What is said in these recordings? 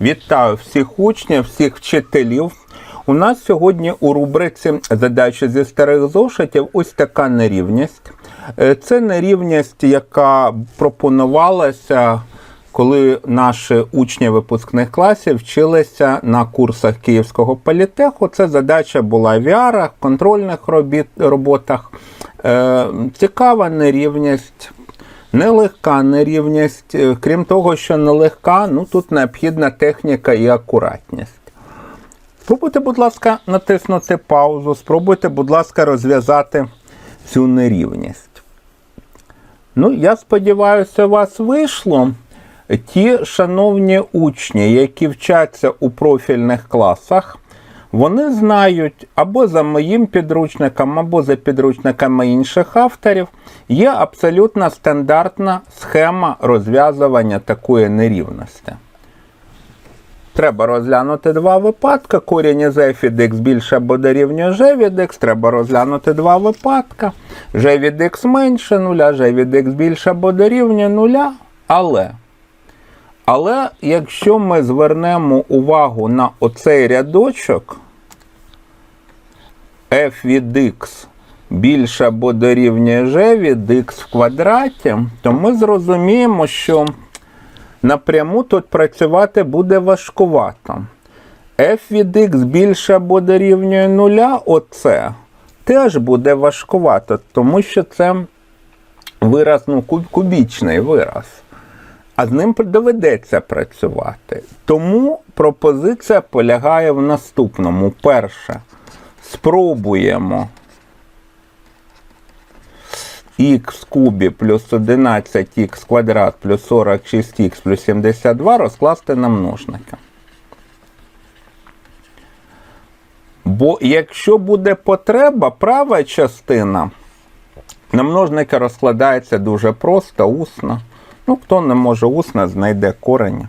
Вітаю всіх учнів, всіх вчителів. У нас сьогодні у рубриці задачі зі старих зошитів ось така нерівність. Е, Це нерівність, яка пропонувалася, коли наші учні випускних класів вчилися на курсах Київського політеху. Це задача була в VR, контрольних робіт, роботах. Е, Цікава нерівність. Нелегка нерівність, Е, крім того, що нелегка, ну тут необхідна техніка і акуратність. Спробуйте, будь ласка, натиснути паузу, спробуйте, будь ласка, розв'язати цю нерівність. Ну, я сподіваюся, у вас вийшло. Ті шановні учні, які вчаться у профільних класах, вони знають або за моїм підручником, або за підручниками інших авторів, є абсолютно стандартна схема розв'язування такої нерівності. Треба розглянути два випадки. Корінь із f від x більше або дорівнює g від x. Треба розглянути два випадки. g від x менше нуля, g від x більше або дорівнює нуля. Але. Але якщо ми звернемо увагу на оцей рядочок f від x більше або дорівнює g від x в квадраті, то ми зрозуміємо, що напряму тут працювати буде важкувато. f від x більше або дорівнює нуля, оце теж буде важкувато, тому що це вираз, ну, кубічний вираз. А з ним доведеться працювати. Тому пропозиція полягає в наступному. Перше, спробуємо х кубі плюс 11х квадрат плюс 46х плюс 72 розкласти на множники. Бо якщо буде потреба, права частина на множники розкладається дуже просто, усно. Ну, хто не може усно, знайде корення.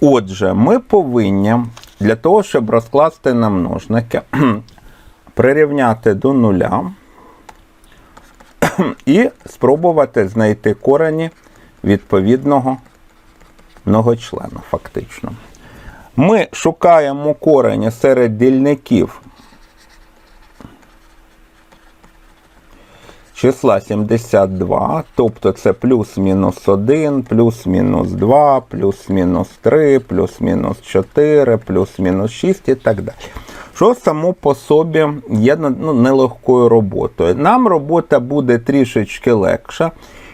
Отже, ми повинні для того, щоб розкласти на множники, прирівняти до нуля і спробувати знайти корені відповідного многочлена, фактично. Ми шукаємо корені серед дільників числа 72, тобто це плюс-мінус 1, плюс-мінус 2, плюс-мінус 3, плюс-мінус 4, плюс-мінус 6 і так далі. Що само по собі є ну, нелегкою роботою. Нам робота буде трішечки легша,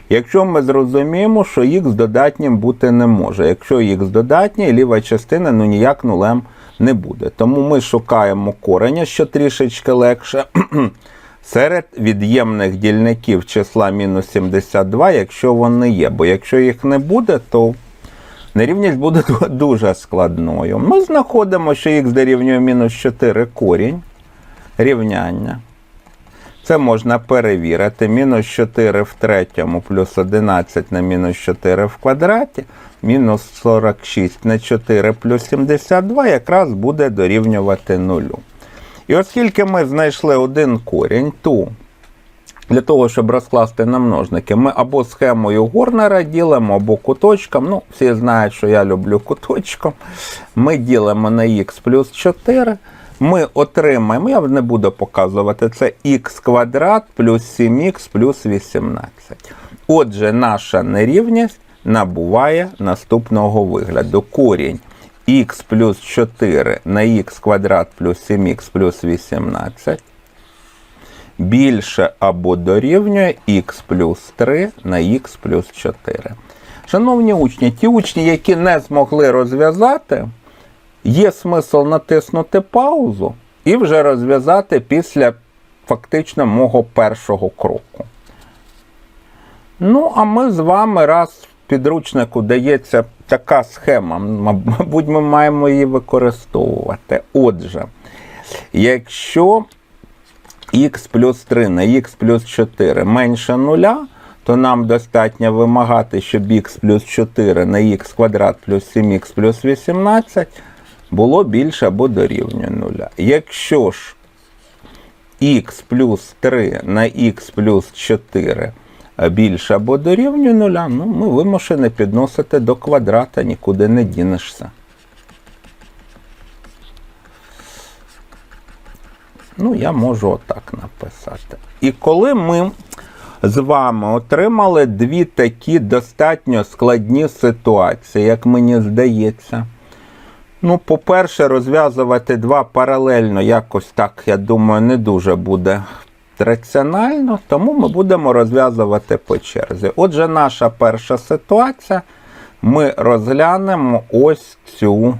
якщо ми зрозуміємо, що х додатнім бути не може. Якщо х додатній, ліва частина ну ніяк нулем не буде. Тому ми шукаємо корення, що трішечки легше. Серед від'ємних дільників числа мінус 72, якщо вони є. Бо якщо їх не буде, то нерівність буде дуже складною. Ми знаходимо, що х дорівнює мінус 4 корінь рівняння. Це можна перевірити. Мінус 4 в третьому плюс 11 на мінус 4 в квадраті, мінус 46 на 4 плюс 72 якраз буде дорівнювати нулю. І оскільки ми знайшли один корінь, то для того, щоб розкласти на множники, ми або схемою Горнера ділимо, або куточком. Ну, всі знають, що я люблю куточком. Ми ділимо на х плюс 4. Ми отримаємо, я не буду показувати, це х квадрат плюс 7х плюс 18. Отже, наша нерівність набуває наступного вигляду. Корінь х плюс 4 на х квадрат плюс 7х плюс 18 більше або дорівнює х плюс 3 на х плюс 4. Шановні учні, ті учні, які не змогли розв'язати, є смисл натиснути паузу і вже розв'язати після фактично мого першого кроку. Ну, а ми з вами, раз підручнику дається така схема, мабуть, ми маємо її використовувати. Отже, якщо х плюс 3 на х плюс 4 менше нуля, то нам достатньо вимагати, щоб х плюс 4 на х квадрат плюс 7х плюс 18 було більше або дорівнює нуля. Якщо ж х плюс 3 на х плюс 4 Е, більше або дорівнює нуля, ну, ми вимушені підносити до квадрата, нікуди не дінешся. Ну, я можу отак написати. І коли ми з вами отримали дві такі достатньо складні ситуації, як мені здається. Ну, по-перше, розв'язувати два паралельно, якось так, я думаю, не дуже буде раціонально, тому ми будемо розв'язувати по черзі. Отже, наша перша ситуація. Ми розглянемо ось цю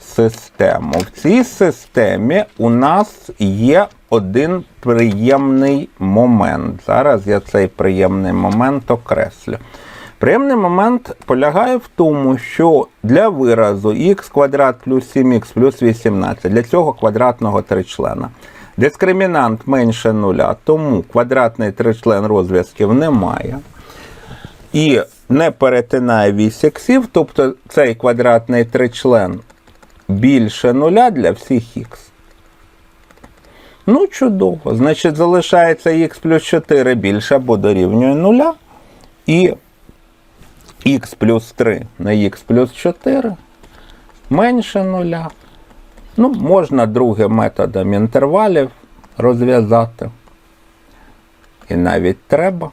систему. В цій системі у нас є один приємний момент. Зараз я цей приємний момент окреслю. Приємний момент полягає в тому, що для виразу х квадрат плюс 7х плюс 18 для цього квадратного тричлена. Дискримінант менше нуля, тому квадратний тричлен розв'язків немає. І не перетинає вісь іксів, тобто цей квадратний тричлен більше нуля для всіх х. Ну, чудово. Значить, залишається х плюс 4 більше або дорівнює нуля. І х плюс 3 на х плюс 4 менше нуля. Ну, можна другим методом інтервалів розв'язати. І навіть треба.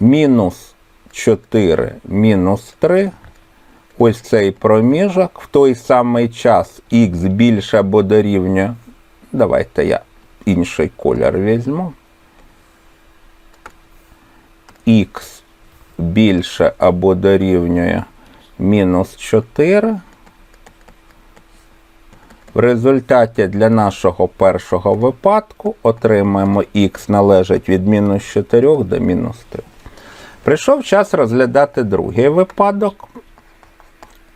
Мінус 4 мінус 3. Ось цей проміжок в той самий час х більше або дорівнює. Давайте я інший колір візьму. Х більше або дорівнює мінус 4. В результаті для нашого першого випадку отримаємо х належить від мінус 4 до мінус 3. Прийшов час розглядати другий випадок,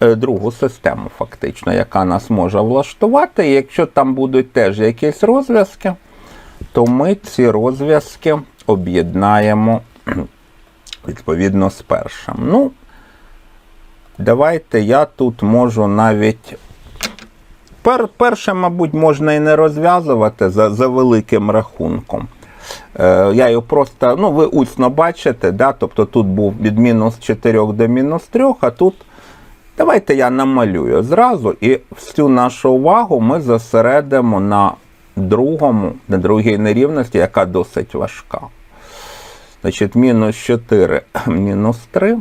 е, другу систему, фактично, яка нас може влаштувати. І якщо там будуть теж якісь розв'язки, то ми ці розв'язки об'єднаємо відповідно з першим. Ну, давайте я тут можу навіть. Пер, перше, мабуть, можна і не розв'язувати за, за великим рахунком. Е, я його просто, ну, ви усно бачите, да? тобто тут був від мінус 4 до мінус 3, а тут давайте я намалюю зразу і всю нашу увагу ми зосередимо на другому, на другій нерівності, яка досить важка. Значить, мінус 4, мінус 3.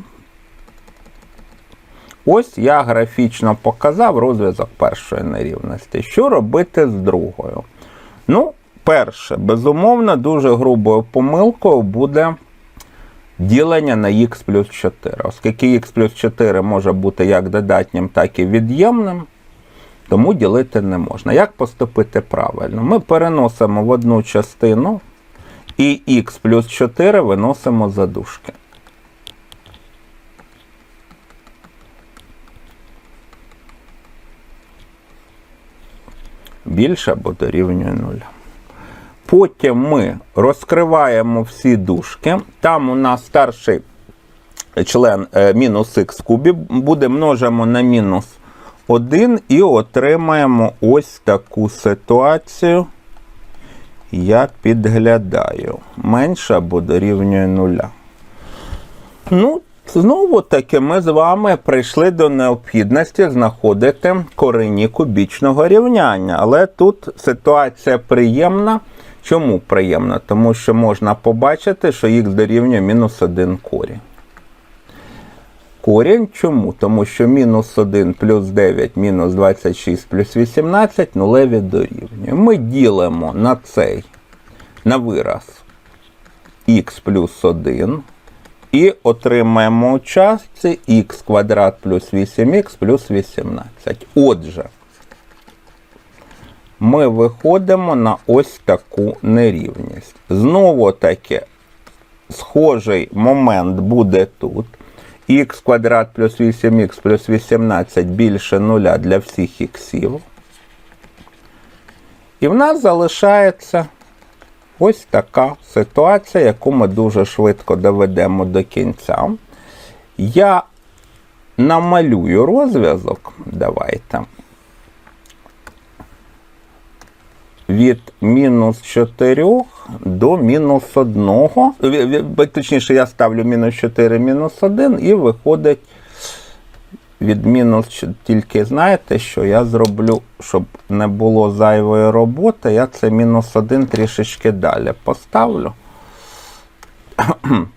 Ось я графічно показав розв'язок першої нерівності. Що робити з другою? Ну, перше, безумовно, дуже грубою помилкою буде ділення на х плюс 4. Оскільки х плюс 4 може бути як додатнім, так і від'ємним, тому ділити не можна. Як поступити правильно? Ми переносимо в одну частину і х плюс 4 виносимо за дужки. Більше або дорівнює 0. Потім ми розкриваємо всі дужки. Там у нас старший член е, мінус х в буде множимо на мінус 1 і отримаємо ось таку ситуацію. Я підглядаю. Менше або дорівнює 0. Ну, Знову таки ми з вами прийшли до необхідності знаходити корені кубічного рівняння. Але тут ситуація приємна. Чому приємна? Тому що можна побачити, що х дорівнює мінус 1 корінь. Корінь чому? Тому що мінус 1 плюс 9 мінус 26 плюс 18 нулеві дорівнює. Ми ділимо на цей на вираз х плюс 1. І отримаємо у частці х квадрат плюс 8х плюс 18. Отже, ми виходимо на ось таку нерівність. Знову таки, схожий момент буде тут. х квадрат плюс 8х плюс 18 більше нуля для всіх іксів. І в нас залишається Ось така ситуація, яку ми дуже швидко доведемо до кінця. Я намалюю розв'язок. Давайте. Від мінус 4 до мінус 1. Точніше, я ставлю мінус 4 мінус 1 і виходить від мінус тільки знаєте, що я зроблю, щоб не було зайвої роботи, я це мінус 1 трішечки далі поставлю.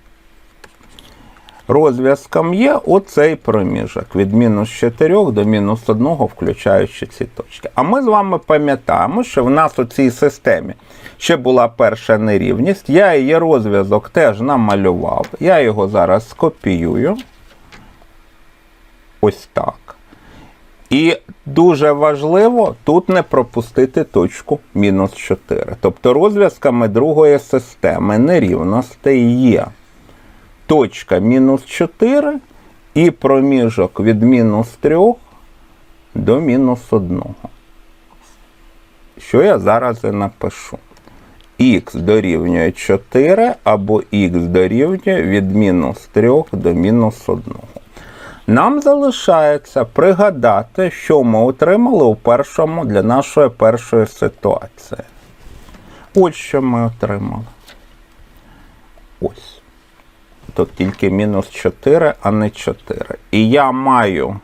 Розв'язком є оцей проміжок від мінус 4 до мінус 1, включаючи ці точки. А ми з вами пам'ятаємо, що в нас у цій системі ще була перша нерівність. Я її розв'язок теж намалював. Я його зараз скопіюю. Ось так. І дуже важливо тут не пропустити точку мінус 4. Тобто розв'язками другої системи нерівностей є точка мінус 4 і проміжок від мінус 3 до мінус 1. Що я зараз і напишу. х дорівнює 4 або х дорівнює від мінус 3 до мінус 1. Нам залишається пригадати, що ми отримали у першому для нашої першої ситуації. Ось що ми отримали. Ось. Тут тільки мінус 4, а не 4. І я маю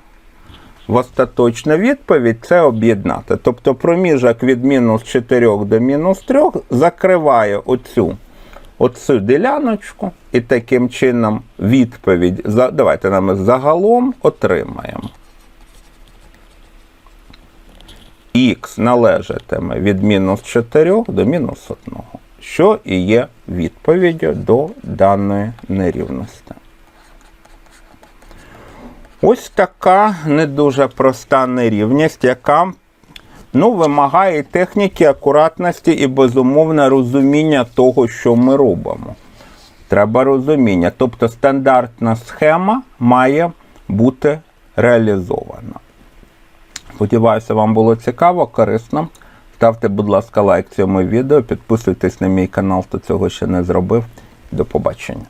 в остаточну відповідь це об'єднати. Тобто проміжок від мінус 4 до мінус 3 закриває оцю, оцю діляночку, і таким чином відповідь, давайте нам загалом отримаємо. Х належатиме від мінус 4 до мінус 1, що і є відповіддю до даної нерівності. Ось така не дуже проста нерівність, яка ну, вимагає техніки, акуратності і безумовне розуміння того, що ми робимо. Треба розуміння. Тобто стандартна схема має бути реалізована. Сподіваюся, вам було цікаво, корисно. Ставте, будь ласка, лайк цьому відео, підписуйтесь на мій канал, хто цього ще не зробив. До побачення.